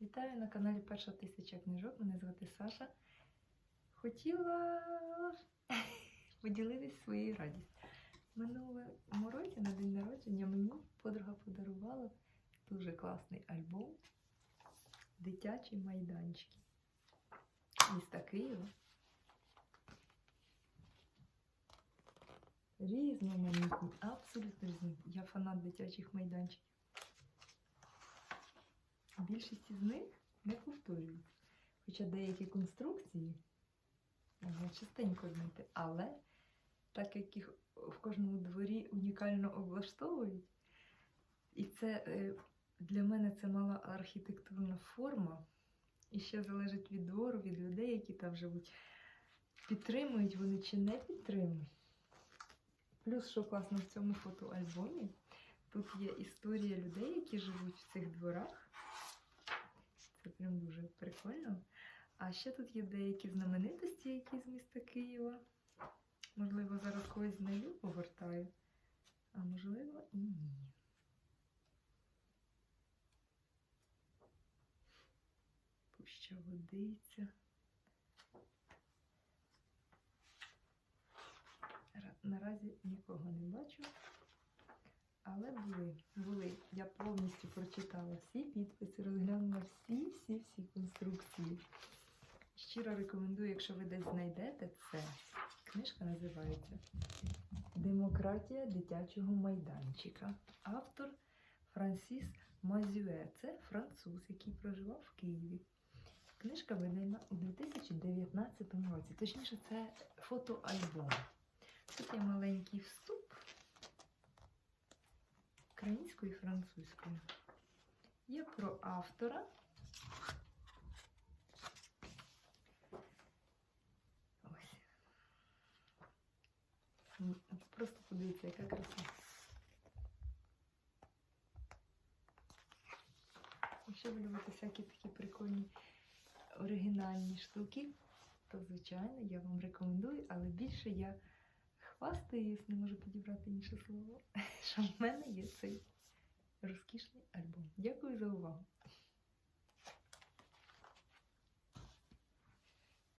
Вітаю на каналі Перша тисяча книжок. Мене звати Саша. Хотіла поділитися своєю радістю. Минулому році на день народження мені подруга подарувала дуже класний альбом Дитячі майданчики. Міста Києва. Різноманітні, абсолютно різні. Я фанат дитячих майданчиків. Більшість із них не повторюються. Хоча деякі конструкції можна частенько знайти, але так як їх в кожному дворі унікально облаштовують, і це е, для мене це мала архітектурна форма, і ще залежить від двору, від людей, які там живуть. Підтримують вони чи не підтримують. Плюс, що класно в цьому фотоальбомі, тут є історія людей, які живуть в цих дворах. Це прям дуже прикольно. А ще тут є деякі знаменитості, які з міста Києва. Можливо, зараз когось знайду, повертаю, а можливо і ні. Пуща водиця. Наразі нікого не бачу. Але були, були. Я повністю прочитала всі підписи, розглянула всі-всі-всі конструкції. Щиро рекомендую, якщо ви десь знайдете це. Книжка називається Демократія дитячого майданчика. Автор Франсіс Мазюе. Це француз, який проживав в Києві. Книжка видана у 2019 році. Точніше, це фотоальбом. Тут є маленький вступ українською і французькою. Є про автора. Ось. Просто подивіться, яка краса. Якщо ви любите всякі такі прикольні оригінальні штуки, то, звичайно, я вам рекомендую, але більше я хвастаюсь, не можу підібрати інше слово, що в мене є цей розкішний альбом. Дякую за увагу.